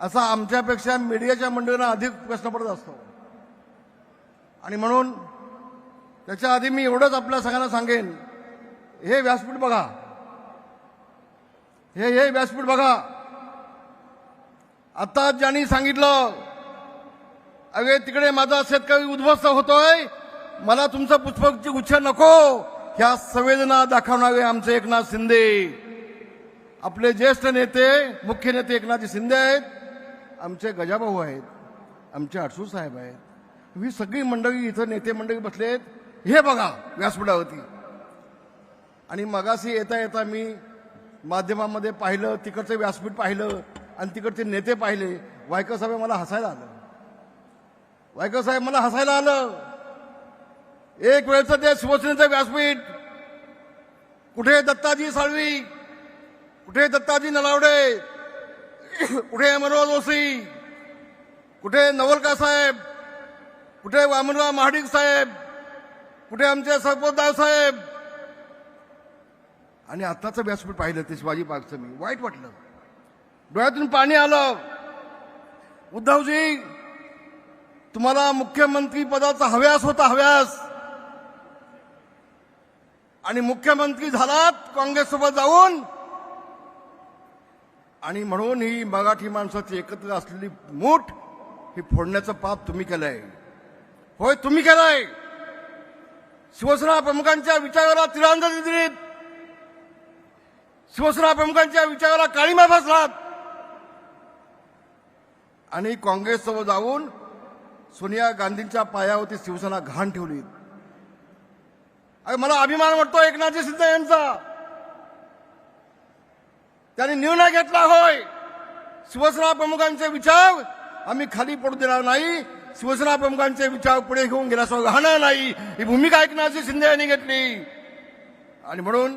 असा आमच्यापेक्षा मीडियाच्या मंडळींना अधिक प्रश्न पडत असतो. आणि म्हणून त्याच्या आधी मी एवढंच आपल्या सगळ्यांना सांगेन हे व्यासपीठ बघा. हे हे व्यासपीठ बघा. आता ज्यांनी सांगितलं अगे तिकडे माझा शेतकरी उद्ध्वस्त होतोय मला तुमचं पुष्पची गुच्छ नको. ह्या संवेदना दाखवणारे आमचे एकनाथ शिंदे. आपले ज्येष्ठ नेते मुख्य नेते एकनाथ शिंदे आहेत. आमचे गजाभाऊ आहेत आमचे आडसू साहेब आहेत. ही सगळी मंडळी इथं नेते मंडळी आहेत. हे बघा व्यासपीठावरती. आणि मगाशी येता येता मी माध्यमामध्ये पाहिलं तिकडचं व्यासपीठ पाहिलं आणि तिकडचे नेते पाहिले. वायकर साहेब मला हसायला आलं. वायकर साहेब मला हसायला आलं. एक वेळचं ते शिवसेनेचं व्यासपीठ. कुठे दत्ताजी साळवी? कुठे दत्ताजी नलावडे? कुठे मनोहर जोशी? कुठे नवलका साहेब? कुठे वामनराव महाडिक साहेब? कुठे आमचे सरपोतदार साहेब? आणि आत्ताचं व्यासपीठ पाहिलं ते शिवाजी पार्कचं मी. वाईट वाटलं. डोळ्यातून पाणी आलं. उद्धवजी तुम्हाला मुख्यमंत्री पदाचा हव्यास होता हव्यास. आणि मुख्यमंत्री झालात काँग्रेससोबत जाऊन. आणि म्हणून ही मराठी माणसाची एकत्र असलेली मूठ ही फोडण्याचं पाप तुम्ही केलंय. होय तुम्ही केलंय. शिवसेना प्रमुखांच्या विचाराला तिरांजली दिलीत. शिवसेना प्रमुखांच्या विचाराला काळीमा बसलात. आणि काँग्रेससोबत जाऊन सोनिया गांधींच्या पायावरती शिवसेना घाण ठेवली अरे मला अभिमान वाटतो एकनाथजी शिंदे यांचा. त्यांनी निर्णय घेतला होय. शिवसेना प्रमुखांचे विचार आम्ही खाली पडू देणार नाही. शिवसेना प्रमुखांचे विचार पुढे घेऊन गेल्याशिवाय राहणार नाही. ही भूमिका ऐकण्याची शिंदे यांनी घेतली. आणि म्हणून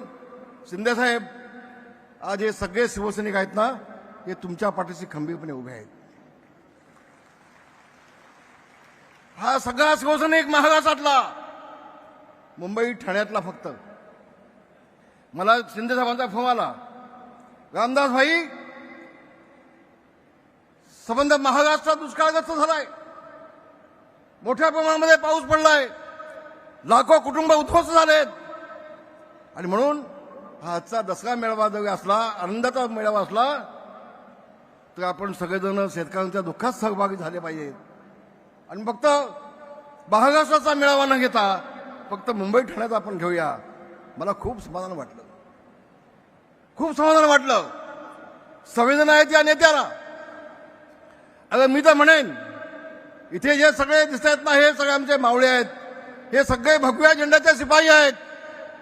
शिंदे साहेब आज हे सगळे शिवसैनिक आहेत ना हे तुमच्या पाठीशी खंबीरपणे उभे आहेत. हा सगळा शिवसैनिक महाराष्ट्रातला मुंबई ठाण्यातला फक्त. मला शिंदे साहेबांचा फोन आला. रामदास भाई संबंध महाराष्ट्रात दुष्काळग्रस्त झालाय. मोठ्या प्रमाणामध्ये पाऊस पडलाय. लाखो कुटुंब उद्ध्वस्त झालेत. आणि म्हणून हा आजचा दसरा मेळावा जरी असला आनंदाचा मेळावा असला तर आपण सगळेजण शेतकऱ्यांच्या दुःखात सहभागी झाले पाहिजेत. आणि फक्त महाराष्ट्राचा मेळावा न घेता फक्त मुंबई ठाण्यात आपण घेऊया. मला खूप समाधान वाटलं. खूप समाधान वाटलं. संवेदना आहेत या नेत्याला. अगं मी तर म्हणेन इथे जे सगळे दिसत आहेत ना हे सगळे आमचे मावळे आहेत. हे सगळे भगव्या झेंड्याचे शिपाई आहेत.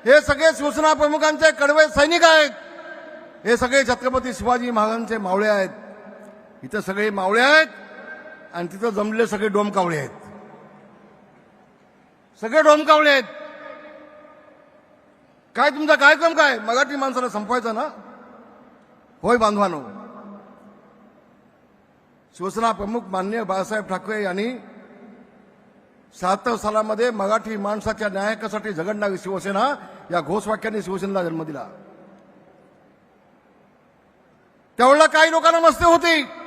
हे सगळे शिवसेना प्रमुखांचे कडवे सैनिक आहेत. हे सगळे छत्रपती शिवाजी महाराजांचे मावळे आहेत. इथं सगळे मावळे आहेत आणि तिथं जमलेले सगळे डोमकावळे आहेत. सगळे डोमकावळे आहेत. काय तुमचा कार्यक्रम काय? मराठी माणसाला संपवायचा ना? होय बांधवानो. शिवसेना प्रमुख मान्य बाळासाहेब ठाकरे यांनी शहात्तर सालामध्ये मराठी माणसाच्या न्यायकासाठी झगडणारी शिवसेना या घोषवाक्याने शिवसेनेला जन्म दिला. त्यावेळेला काही लोकांना मस्ते होती.